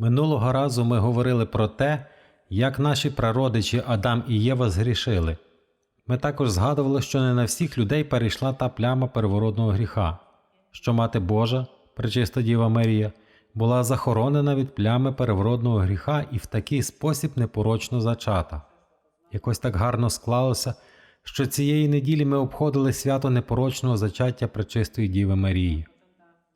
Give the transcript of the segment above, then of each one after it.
Минулого разу ми говорили про те, як наші прародичі Адам і Єва згрішили. Ми також згадували, що не на всіх людей перейшла та пляма первородного гріха, що Мати Божа, пречиста Діва Марія, була захоронена від плями первородного гріха і в такий спосіб непорочно зачата. Якось так гарно склалося, що цієї неділі ми обходили свято непорочного зачаття пречистої Діви Марії.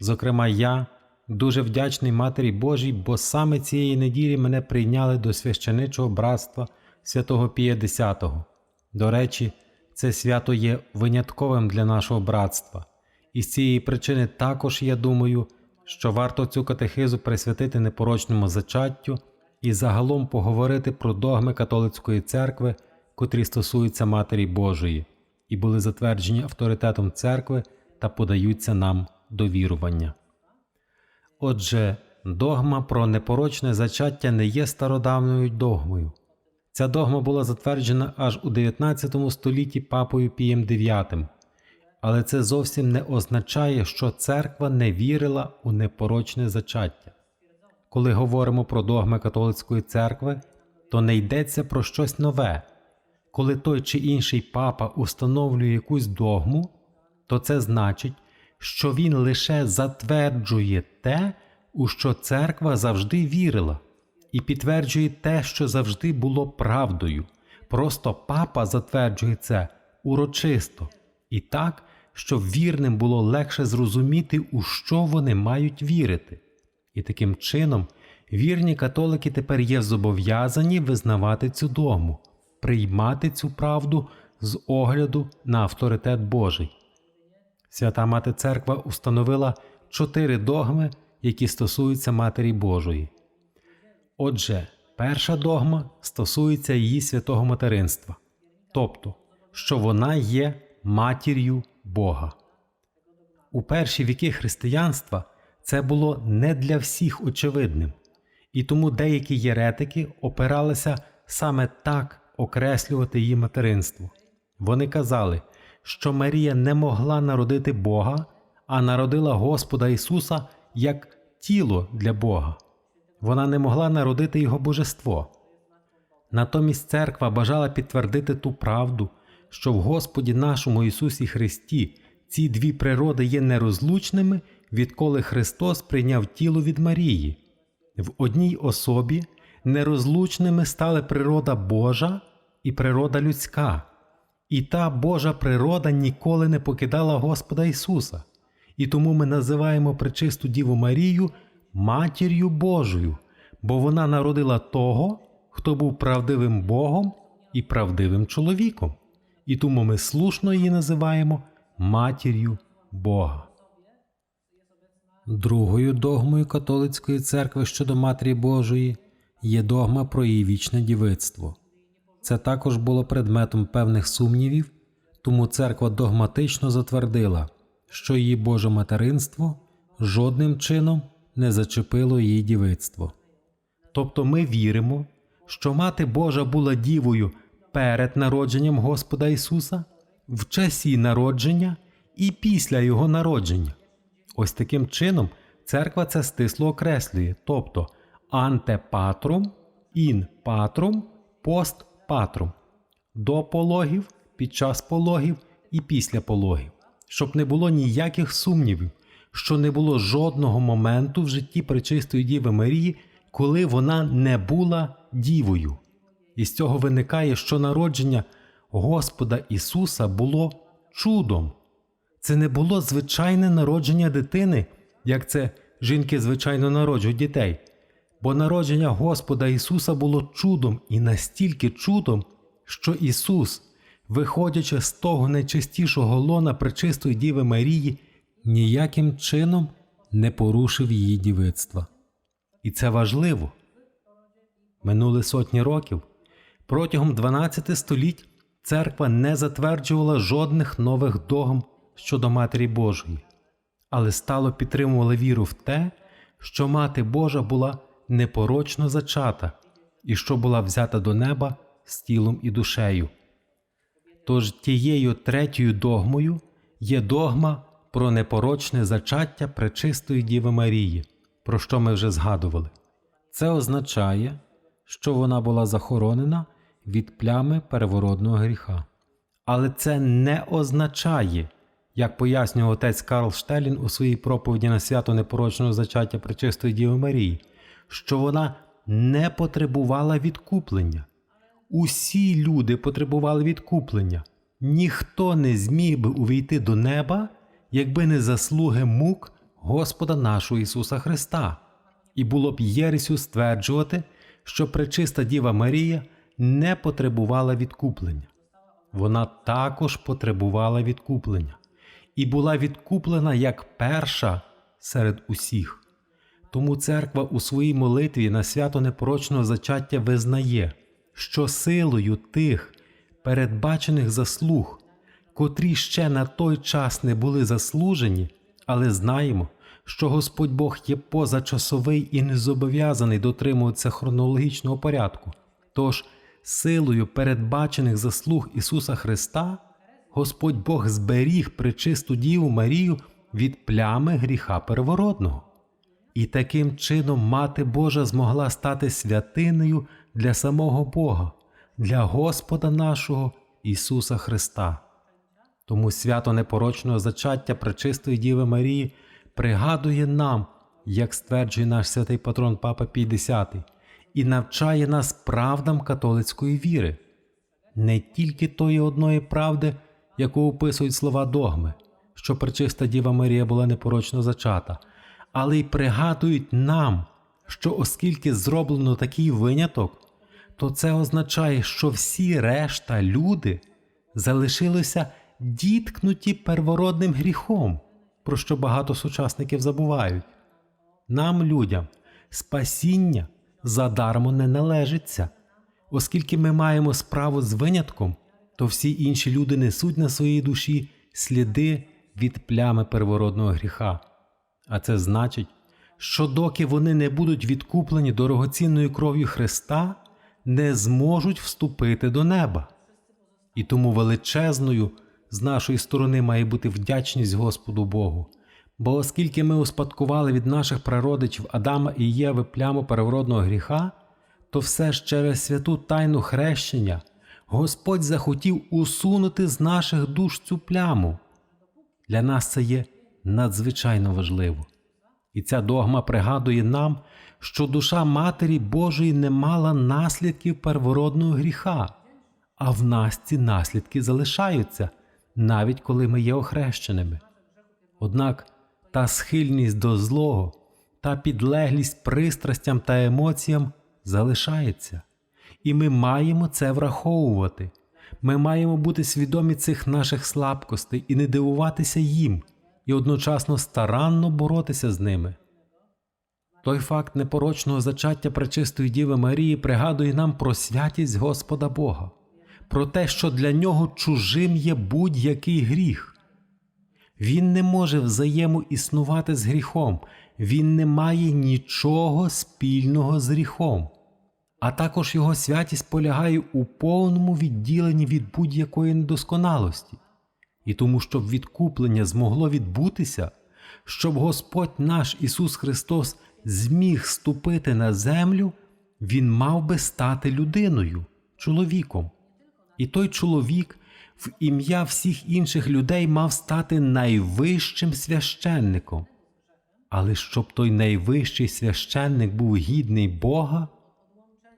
Зокрема, я дуже вдячний Матері Божій, бо саме цієї неділі мене прийняли до священичого братства святого Пія X. До речі, це свято є винятковим для нашого братства, і з цієї причини також я думаю, що варто цю катехизу присвятити непорочному зачаттю і загалом поговорити про догми католицької церкви, котрі стосуються Матері Божої, і були затверджені авторитетом церкви та подаються нам до вірування. Отже, догма про непорочне зачаття не є стародавньою догмою. Ця догма була затверджена аж у 19 столітті папою Пієм IX, але це зовсім не означає, що церква не вірила у непорочне зачаття. Коли говоримо про догми католицької церкви, то не йдеться про щось нове. Коли той чи інший папа установлює якусь догму, то це значить, що він лише затверджує те, у що церква завжди вірила, і підтверджує те, що завжди було правдою. Просто папа затверджує це урочисто і так, щоб вірним було легше зрозуміти, у що вони мають вірити. І таким чином вірні католики тепер є зобов'язані визнавати цю догму, приймати цю правду з огляду на авторитет Божий. Свята Мати Церква установила чотири догми, які стосуються Матері Божої. Отже, перша догма стосується її святого материнства, тобто, що вона є матір'ю Бога. У перші віки християнства це було не для всіх очевидним, і тому деякі єретики опиралися саме так окреслювати її материнство. Вони казали, що Марія не могла народити Бога, а народила Господа Ісуса як тіло для Бога. Вона не могла народити Його божество. Натомість церква бажала підтвердити ту правду, що в Господі нашому Ісусі Христі ці дві природи є нерозлучними, відколи Христос прийняв тіло від Марії. В одній особі нерозлучними стали природа Божа і природа людська, і та Божа природа ніколи не покидала Господа Ісуса, і тому ми називаємо пречисту Діву Марію Матір'ю Божою, бо вона народила того, хто був правдивим Богом і правдивим чоловіком, і тому ми слушно її називаємо Матір'ю Бога. Другою догмою католицької церкви щодо Матері Божої є догма про її вічне дівицтво. Це також було предметом певних сумнівів, тому церква догматично затвердила, що її Боже материнство жодним чином не зачепило її дівицтво. Тобто ми віримо, що Мати Божа була дівою перед народженням Господа Ісуса, в часі народження і після Його народження. Ось таким чином церква це стисло окреслює, тобто антепатрум, ін патрум, пост патрум, до пологів, під час пологів і після пологів, щоб не було ніяких сумнівів, що не було жодного моменту в житті Пречистої Діви Марії, коли вона не була дівою. І з цього виникає, що народження Господа Ісуса було чудом. Це не було звичайне народження дитини, як це жінки звичайно народжують дітей, бо народження Господа Ісуса було чудом і настільки чудом, що Ісус, виходячи з того найчистішого лона пречистої Діви Марії, ніяким чином не порушив її дівицтва. І це важливо. Минули сотні років. Протягом 12 століть церква не затверджувала жодних нових догм щодо Матері Божої, але стало підтримувала віру в те, що Мати Божа була непорочно зачата і що була взята до неба з тілом і душею. Тож тією третьою догмою є догма про непорочне зачаття Пречистої Діви Марії, про що ми вже згадували. Це означає, що вона була захоронена від плями переворотного гріха. Але це не означає, як пояснює отець Карл Штелін у своїй проповіді на свято непорочного зачаття Пречистої Діви Марії, що вона не потребувала відкуплення. Усі люди потребували відкуплення. Ніхто не зміг би увійти до неба, якби не заслуги мук Господа нашого Ісуса Христа. І було б єресю стверджувати, що пречиста Діва Марія не потребувала відкуплення. Вона також потребувала відкуплення і була відкуплена як перша серед усіх. Тому церква у своїй молитві на свято непорочного зачаття визнає, що силою тих передбачених заслуг, котрі ще на той час не були заслужені, але знаємо, що Господь Бог є позачасовий і не зобов'язаний дотримуватися хронологічного порядку. Тож, силою передбачених заслуг Ісуса Христа, Господь Бог зберіг пречисту Діву Марію від плями гріха первородного. І таким чином Мати Божа змогла стати святинею для самого Бога, для Господа нашого Ісуса Христа. Тому свято непорочного зачаття Пречистої Діви Марії пригадує нам, як стверджує наш святий патрон Папа Пій X, і навчає нас правдам католицької віри, не тільки тої одної правди, яку описують слова догми, що Пречиста Діва Марія була непорочно зачата, але й пригадують нам, що оскільки зроблено такий виняток, то це означає, що всі решта люди залишилися діткнуті первородним гріхом, про що багато сучасників забувають. Нам, людям, спасіння задармо не належиться, оскільки ми маємо справу з винятком, то всі інші люди несуть на своїй душі сліди від плями первородного гріха. А це значить, що доки вони не будуть відкуплені дорогоцінною кров'ю Христа, не зможуть вступити до неба. І тому величезною з нашої сторони має бути вдячність Господу Богу. Бо оскільки ми успадкували від наших прародичів Адама і Єви пляму первородного гріха, то все ж через святу тайну хрещення Господь захотів усунути з наших душ цю пляму. Для нас це є надзвичайно важливо. І ця догма пригадує нам, що душа Матері Божої не мала наслідків первородного гріха, а в нас ці наслідки залишаються, навіть коли ми є охрещеними. Однак та схильність до злого, та підлеглість пристрастям та емоціям залишається, і ми маємо це враховувати. Ми маємо бути свідомі цих наших слабкостей і не дивуватися їм, і одночасно старанно боротися з ними. Той факт непорочного зачаття Пречистої Діви Марії пригадує нам про святість Господа Бога, про те, що для нього чужим є будь-який гріх. Він не може взаємоіснувати з гріхом, він не має нічого спільного з гріхом, а також його святість полягає у повному відділенні від будь-якої недосконалості. І тому, щоб відкуплення змогло відбутися, щоб Господь наш Ісус Христос зміг ступити на землю, Він мав би стати людиною, чоловіком. І той чоловік в ім'я всіх інших людей мав стати найвищим священником. Але щоб той найвищий священник був гідний Бога,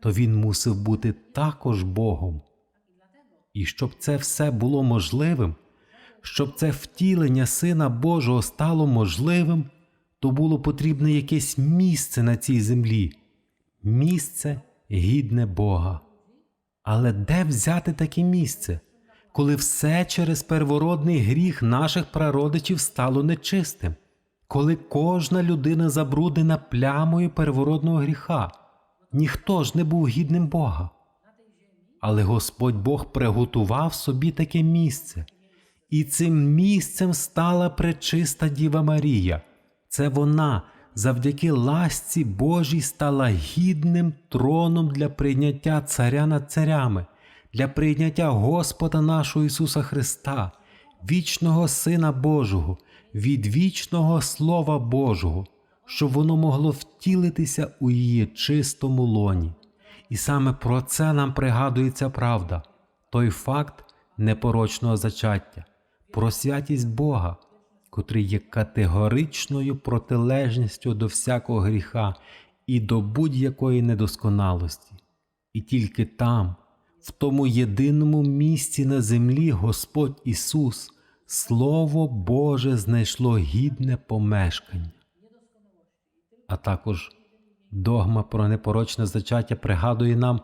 то він мусив бути також Богом. І щоб це все було можливим, щоб це втілення Сина Божого стало можливим, то було потрібне якесь місце на цій землі, місце гідне Бога. Але де взяти таке місце, коли все через первородний гріх наших прародичів стало нечистим, коли кожна людина забруднена плямою первородного гріха, ніхто ж не був гідним Бога. Але Господь Бог приготував собі таке місце, і цим місцем стала пречиста Діва Марія. Це вона завдяки ласці Божій стала гідним троном для прийняття царя над царями, для прийняття Господа нашого Ісуса Христа, вічного Сина Божого, від вічного Слова Божого, щоб воно могло втілитися у її чистому лоні. І саме про це нам пригадується правда, той факт непорочного зачаття, про святість Бога, котрий є категоричною протилежністю до всякого гріха і до будь-якої недосконалості. І тільки там, в тому єдиному місці на землі Господь Ісус, Слово Боже знайшло гідне помешкання. А також догма про непорочне зачаття пригадує нам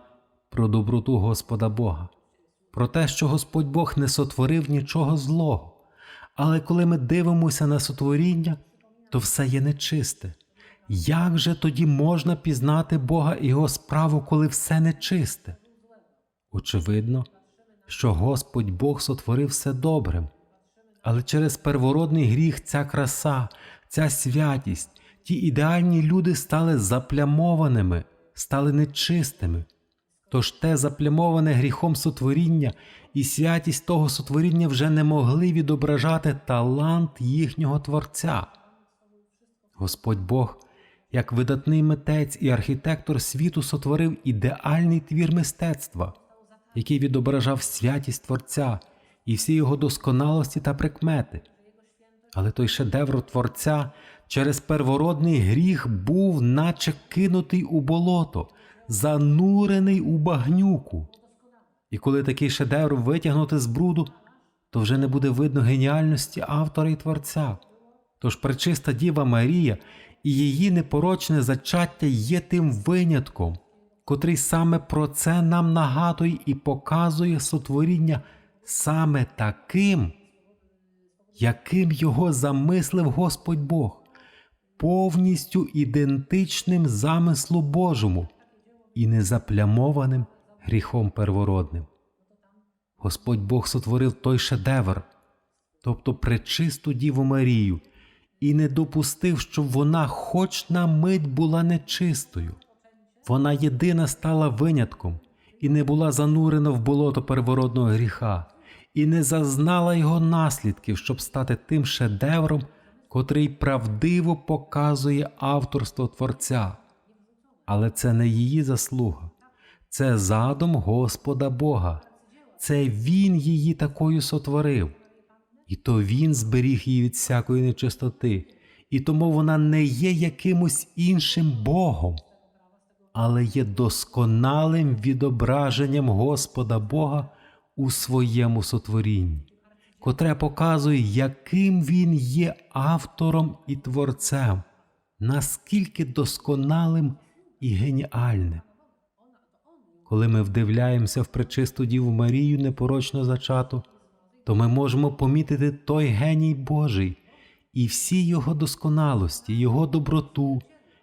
про доброту Господа Бога, про те, що Господь Бог не сотворив нічого злого. Але коли ми дивимося на сотворіння, то все є нечисте. Як же тоді можна пізнати Бога і Його справу, коли все нечисте? Очевидно, що Господь Бог сотворив все добрим, але через первородний гріх ця краса, ця святість, ті ідеальні люди стали заплямованими, стали нечистими. Тож те заплямоване гріхом сотворіння і святість того сотворіння вже не могли відображати талант їхнього Творця. Господь Бог, як видатний митець і архітектор світу, сотворив ідеальний твір мистецтва, який відображав святість Творця і всі його досконалості та прикмети. Але той шедевр Творця через первородний гріх був, наче кинутий у болото, занурений у багнюку. І коли такий шедевр витягнути з бруду, то вже не буде видно геніальності автора і творця. Тож пречиста Діва Марія і її непорочне зачаття є тим винятком, котрий саме про це нам нагадує і показує сотворіння саме таким, яким його замислив Господь Бог, повністю ідентичним замислу Божому і незаплямованим гріхом первородним. Господь Бог сотворив той шедевр, тобто пречисту Діву Марію, і не допустив, щоб вона хоч на мить була нечистою. Вона єдина стала винятком і не була занурена в болото первородного гріха, і не зазнала його наслідків, щоб стати тим шедевром, котрий правдиво показує авторство Творця. Але це не її заслуга, це задум Господа Бога. Це Він її такою сотворив, і то Він зберіг її від всякої нечистоти, і тому вона не є якимось іншим Богом, але є досконалим відображенням Господа Бога у своєму сотворінні, котре показує, яким Він є автором і творцем, наскільки досконалим і геніальним. Коли ми вдивляємося в пречисту Діву Марію непорочно зачату, то ми можемо помітити той геній Божий і всі його досконалості, його доброту,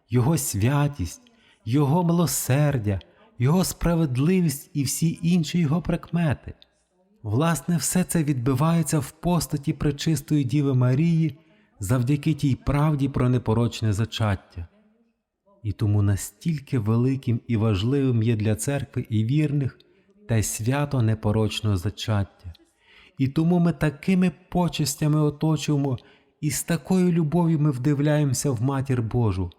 його святість, його милосердя, його справедливість і всі інші його прикмети. Власне, все це відбивається в постаті пречистої Діви Марії завдяки тій правді про непорочне зачаття. І тому настільки великим і важливим є для церкви і вірних те свято непорочного зачаття. І тому ми такими почестями оточуємо і з такою любов'ю ми вдивляємося в Матір Божу,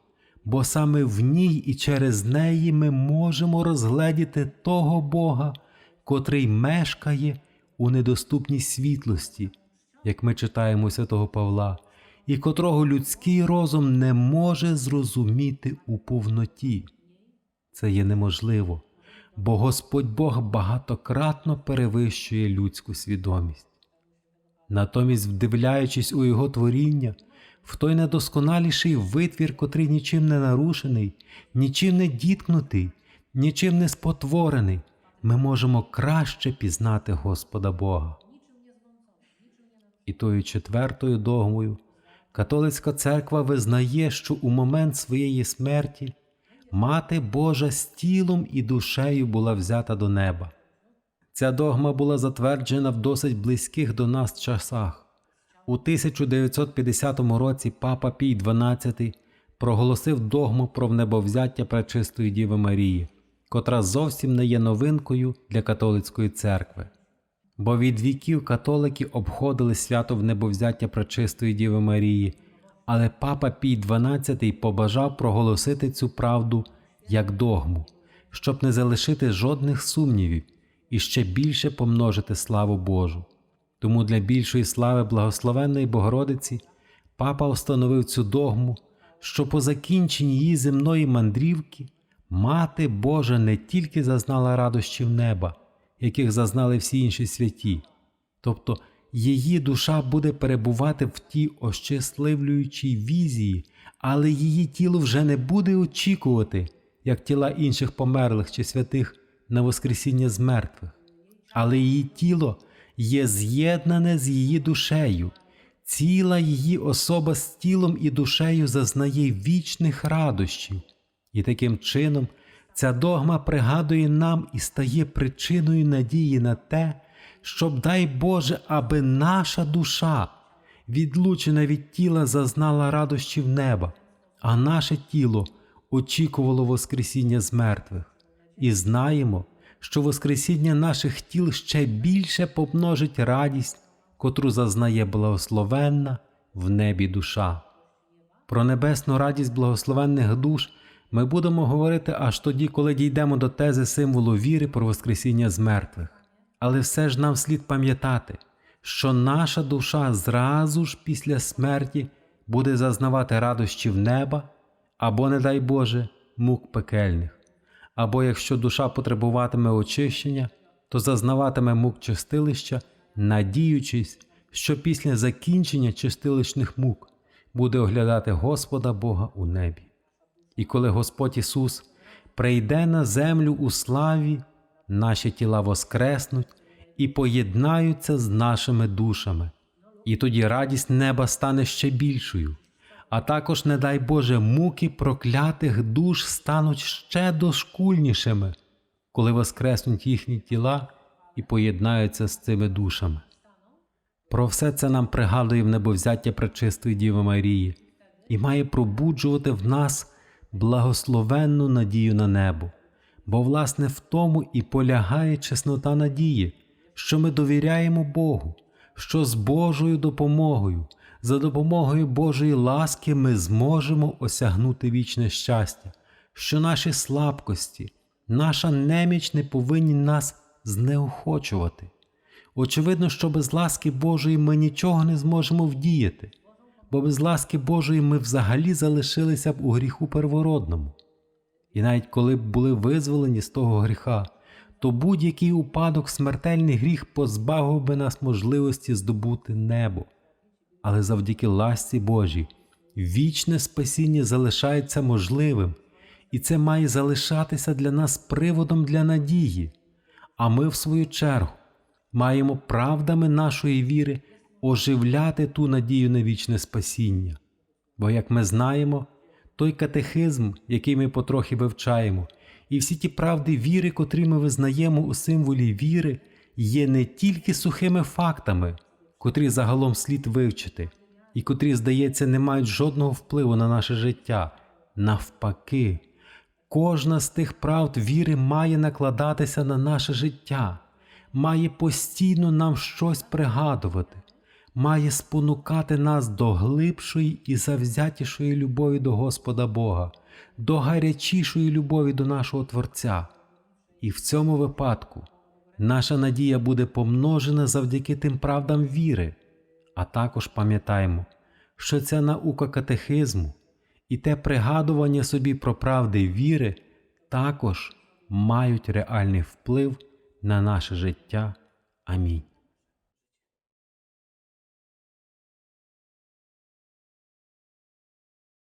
бо саме в ній і через неї ми можемо розгледіти того Бога, котрий мешкає у недоступній світлості, як ми читаємо святого Павла, і котрого людський розум не може зрозуміти у повноті. Це є неможливо, бо Господь Бог багатократно перевищує людську свідомість. Натомість, вдивляючись у Його творіння, в той недосконаліший витвір, котрий нічим не нарушений, нічим не діткнутий, нічим не спотворений, ми можемо краще пізнати Господа Бога. І тою четвертою догмою католицька церква визнає, що у момент своєї смерті Мати Божа з тілом і душею була взята до неба. Ця догма була затверджена в досить близьких до нас часах. У 1950 році папа Пій XII проголосив догму про внебовзяття Пречистої Діви Марії, котра зовсім не є новинкою для католицької церкви. Бо від віків католики обходили свято внебовзяття Пречистої Діви Марії, Але папа Пій XII побажав проголосити цю правду як догму, щоб не залишити жодних сумнівів і ще більше помножити славу Божу. Тому для більшої слави благословенної Богородиці папа встановив цю догму, що по закінченні її земної мандрівки Мати Божа не тільки зазнала радощів неба, яких зазнали всі інші святі, тобто її душа буде перебувати в тій ощасливлюючій візії, але її тіло вже не буде очікувати, як тіла інших померлих чи святих на Воскресіння з мертвих, але її тіло є з'єднане з її душею. Ціла її особа з тілом і душею зазнає вічних радощів, і таким чином ця догма пригадує нам і стає причиною надії на те, щоб, дай Боже, аби наша душа, відлучена від тіла, зазнала радощів неба, а наше тіло очікувало Воскресіння з мертвих. І знаємо, що Воскресіння наших тіл ще більше помножить радість, котру зазнає благословенна в небі душа. Про небесну радість благословенних душ ми будемо говорити аж тоді, коли дійдемо до тези символу віри про Воскресіння з мертвих. Але все ж нам слід пам'ятати, що наша душа зразу ж після смерті буде зазнавати радощів неба або, не дай Боже, мук пекельних, або якщо душа потребуватиме очищення, то зазнаватиме мук чистилища, надіючись, що після закінчення чистилищних мук буде оглядати Господа Бога у небі. І коли Господь Ісус прийде на землю у славі, наші тіла воскреснуть і поєднаються з нашими душами, і тоді радість неба стане ще більшою, а також, не дай Боже, муки проклятих душ стануть ще дошкульнішими, коли воскреснуть їхні тіла і поєднаються з цими душами. Про все це нам пригадує в небовзяття Пречистої Діви Марії і має пробуджувати в нас благословенну надію на небо, бо, власне, в тому і полягає чеснота надії, що ми довіряємо Богу, що з Божою допомогою, за допомогою Божої ласки ми зможемо осягнути вічне щастя, що наші слабкості, наша неміч не повинні нас знеохочувати. Очевидно, що без ласки Божої ми нічого не зможемо вдіяти, бо без ласки Божої ми взагалі залишилися б у гріху первородному. І навіть коли б були визволені з того гріха, то будь-який упадок, смертельний гріх позбавив би нас можливості здобути небо. Але завдяки ласці Божій вічне спасіння залишається можливим, і це має залишатися для нас приводом для надії, а ми, в свою чергу, маємо правдами нашої віри оживляти ту надію на вічне спасіння. Бо, як ми знаємо, той катехизм, який ми потрохи вивчаємо, і всі ті правди віри, котрі ми визнаємо у символі віри, є не тільки сухими фактами, котрі загалом слід вивчити, і котрі, здається, не мають жодного впливу на наше життя. Навпаки, кожна з тих правд віри має накладатися на наше життя, має постійно нам щось пригадувати, має спонукати нас до глибшої і завзятішої любові до Господа Бога, до гарячішої любові до нашого Творця. І в цьому випадку наша надія буде помножена завдяки тим правдам віри, а також пам'ятаємо, що ця наука катехизму і те пригадування собі про правди віри також мають реальний вплив на наше життя. Амінь.